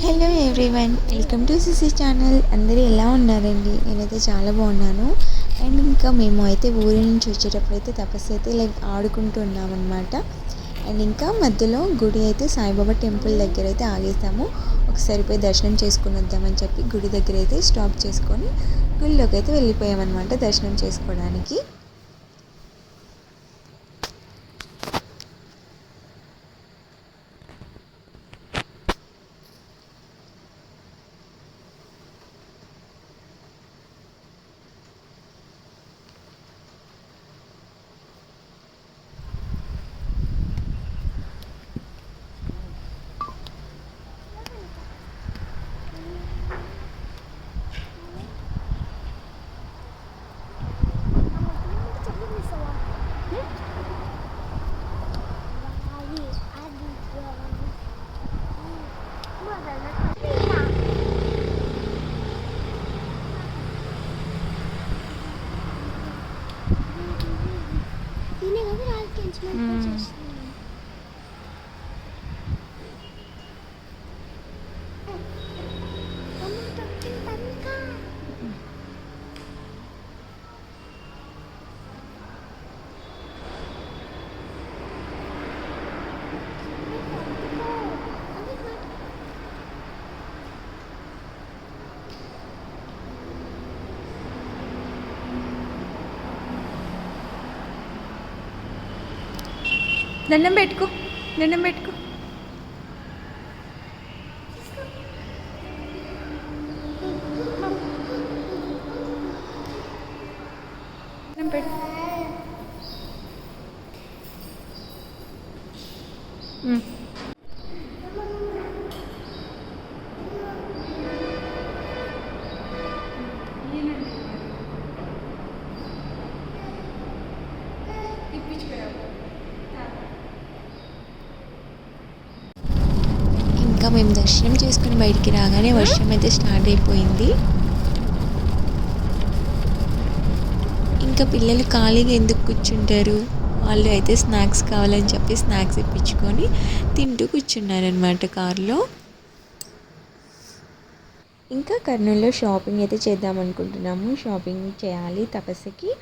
Hello everyone welcome to CC channel అందరూ ఎలా ఉన్నారండి? నేనైతే చాలా బాగున్నాను. అండ్ ఇంకా మేము అయితే ఊరి నుంచి వచ్చేటప్పుడు అయితే తపస్సు అయితే లైక్ ఆడుకుంటూ ఉన్నామన్నమాట అండ్ ఇంకా మధ్యలో గుడి అయితే సాయిబాబా టెంపుల్ దగ్గర అయితే ఆగేసాము. ఒకసారి పోయి దర్శనం చేసుకుని వద్దామని చెప్పి గుడి దగ్గర అయితే స్టాప్ చేసుకొని గుడిలోకి అయితే వెళ్ళిపోయామన్నమాట దర్శనం చేసుకోవడానికి. దండం పెట్టుకో దండం పెట్టుకో. పెట్టు. ఇంకా మేము దర్శనం చేసుకుని బయటికి రాగానే వర్షం అయితే స్టార్ట్ అయిపోయింది. ఇంకా పిల్లలు ఖాళీగా ఎందుకు కూర్చుంటారు? వాళ్ళు అయితే స్నాక్స్ కావాలని చెప్పి స్నాక్స్ ఇప్పించుకొని తింటూ కూర్చున్నారనమాట కారులో. ఇంకా కర్నూలులో షాపింగ్ అయితే చేద్దాం అనుకుంటున్నాము. షాపింగ్ చేయాలి తపస్సుకి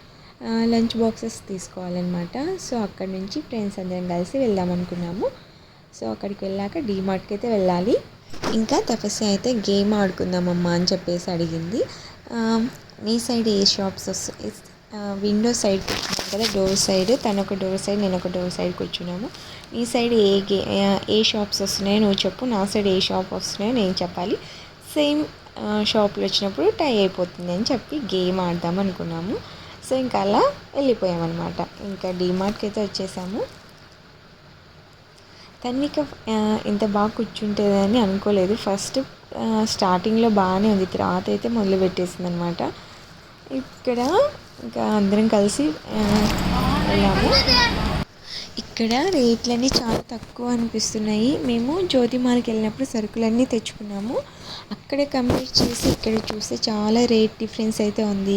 లంచ్ బాక్సెస్ తీసుకోవాలన్నమాట. సో అక్కడ నుంచి ఫ్రెండ్స్ అందరం కలిసి వెళ్దాం అనుకున్నాము. సో అక్కడికి వెళ్ళాక డీమార్ట్కి అయితే వెళ్ళాలి. ఇంకా తపస్య అయితే గేమ్ ఆడుకుందామమ్మా అని చెప్పేసి అడిగింది. మీ సైడ్ ఏ షాప్స్ వస్తాయి విండో సైడ్ కూర్చున్నాం కదా డోర్ సైడ్. తను ఒక డోర్ సైడ్ నేను ఒక డోర్ సైడ్ కూర్చున్నాము. నీ సైడ్ ఏ గే ఏ షాప్స్ వస్తున్నాయో నువ్వు చెప్పు నా సైడ్ ఏ షాప్ వస్తున్నాయో నేను చెప్పాలి. సేమ్ షాప్లో వచ్చినప్పుడు టై అయిపోతుంది అని చెప్పి గేమ్ ఆడదాం అనుకున్నాము. సో ఇంకా అలా వెళ్ళిపోయామన్నమాట. ఇంకా డీమార్ట్కి అయితే వచ్చేసాము. తన్విక ఇంత బాగా కూర్చుంటుందని అనుకోలేదు. ఫస్ట్ స్టార్టింగ్లో బాగానే ఉంది. తర్వాత అయితే మొదలు పెట్టేసింది అనమాట ఇక్కడ ఇంకా అందరం కలిసి వెళ్ళాము. ఇక్కడ రేట్లన్నీ చాలా తక్కువ అనిపిస్తున్నాయి. మేము జ్యోతిమాలకి వెళ్ళినప్పుడు సరుకులన్నీ తెచ్చుకున్నాము. అక్కడే కంపేర్ చేసి ఇక్కడ చూస్తే చాలా రేట్ డిఫరెన్స్ అయితే ఉంది.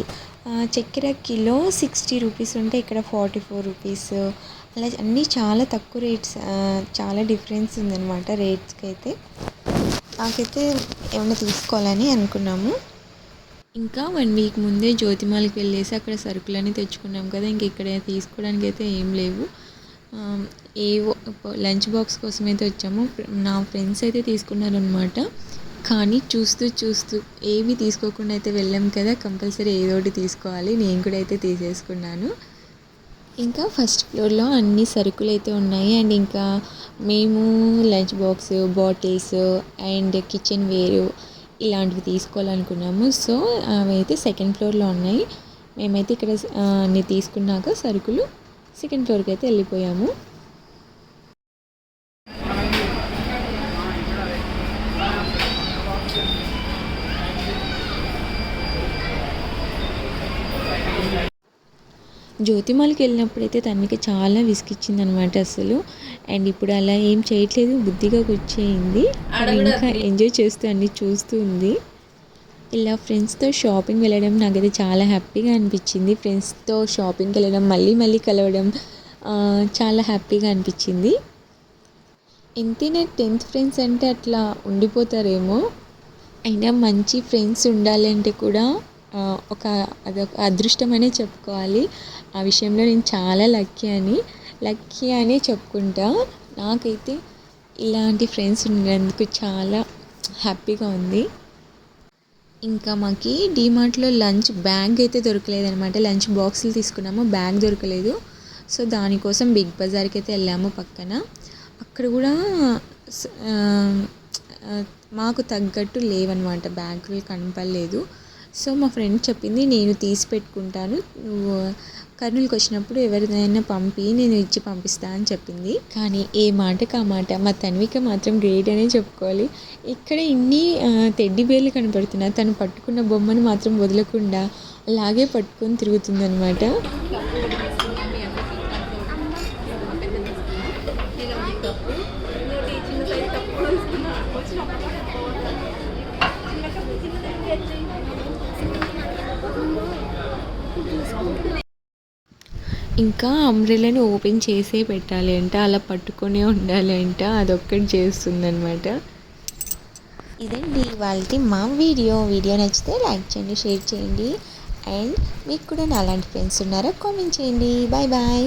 చక్కెర కిలో సిక్స్టీ రూపీస్ ఉంటే ఇక్కడ ఫార్టీ ఫోర్ రూపీస్. అలా అన్నీ చాలా తక్కువ రేట్స్ చాలా డిఫరెన్స్ ఉందన్నమాట రేట్స్కి అయితే నాకైతే ఏమైనా తీసుకోవాలని అనుకున్నాము. ఇంకా వన్ వీక్ ముందే జ్యోతిమాలకి వెళ్ళేసి అక్కడ సరుకులన్నీ తెచ్చుకున్నాం కదా ఇంక ఇక్కడ తీసుకోవడానికి అయితే ఏం లేవు. ఏవో లంచ్ బాక్స్ కోసం అయితే వచ్చాము. నా ఫ్రెండ్స్ అయితే తీసుకున్నారనమాట కానీ చూస్తూ చూస్తూ ఏవి తీసుకోకుండా అయితే వెళ్ళాం కదా కంపల్సరీ ఏదో ఒకటి తీసుకోవాలి. నేను కూడా అయితే తీసేసుకున్నాను. ఇంకా ఫస్ట్ ఫ్లోర్లో అన్ని సరుకులు అయితే ఉన్నాయి. అండ్ ఇంకా మేము lunch box bottles and kitchen వేరు ఇలాంటివి తీసుకోవాలనుకున్నాము. సో అవి అయితే సెకండ్ ఫ్లోర్లో ఉన్నాయి. మేమైతే ఇక్కడ అన్ని తీసుకున్నాక సరుకులు సెకండ్ ఫ్లోర్కి అయితే వెళ్ళిపోయాము. జ్యోతిమాలకి వెళ్ళినప్పుడైతే తనకి చాలా విసిగిచ్చింది అనమాట అసలు. అండ్ ఇప్పుడు అలా ఏం చేయట్లేదు బుద్ధిగా కూర్చేయింది ఇంకా ఎంజాయ్ చేస్తూ అన్ని చూస్తూ ఉంది. ఇలా ఫ్రెండ్స్తో షాపింగ్ వెళ్ళడం నాకైతే చాలా హ్యాపీగా అనిపించింది. ఫ్రెండ్స్తో షాపింగ్కి వెళ్ళడం మళ్ళీ మళ్ళీ కలవడం చాలా హ్యాపీగా అనిపించింది. ఎంతైనా టెన్త్ ఫ్రెండ్స్ అంటే అట్లా ఉండిపోతారేమో. అయినా మంచి ఫ్రెండ్స్ ఉండాలంటే కూడా ఒక అదొక అదృష్టం అనే చెప్పుకోవాలి. ఆ విషయంలో నేను చాలా లక్కీ అని లక్కీ అనే చెప్పుకుంటా. నాకైతే ఇలాంటి ఫ్రెండ్స్ ఉండేందుకు చాలా హ్యాపీగా ఉంది. ఇంకా మాకు డీమార్ట్లో లంచ్ బ్యాగ్ అయితే దొరకలేదనమాట లంచ్ బాక్సులు తీసుకున్నాము బ్యాగ్ దొరకలేదు. సో దానికోసం బిగ్ బజార్కి అయితే వెళ్ళాము పక్కన. అక్కడ కూడా మాకు తగ్గట్టు లేవన్నమాట. బ్యాగులు కనపడలేదు. సో మా ఫ్రెండ్ చెప్పింది నేను తీసి పెట్టుకుంటాను. నువ్వు కర్నూలుకి వచ్చినప్పుడు ఎవరిదైనా పంపి నేను ఇచ్చి పంపిస్తా అని చెప్పింది. కానీ ఏ మాటకు ఆ మాట? మా తన్విక మాత్రం గ్రేట్ అనే చెప్పుకోవాలి. ఇక్కడ ఇన్ని తెడ్డి బేర్లు కనపడుతున్నా తను పట్టుకున్న బొమ్మను మాత్రం వదలకుండా అలాగే పట్టుకొని తిరుగుతుందనమాట ఇంకా అంబ్రెల్లాని ఓపెన్ చేసే పెట్టాలి అంట అలా పట్టుకునే ఉండాలి అంట అదొక్కటి చేస్తుందనమాట ఇదండి వాళ్ళకి మా వీడియో. వీడియో నచ్చితే లైక్ చేయండి షేర్ చేయండి. అండ్ మీకు కూడా నా అలాంటి ఫ్రెండ్స్ ఉన్నారా కామెంట్ చేయండి. Bye bye.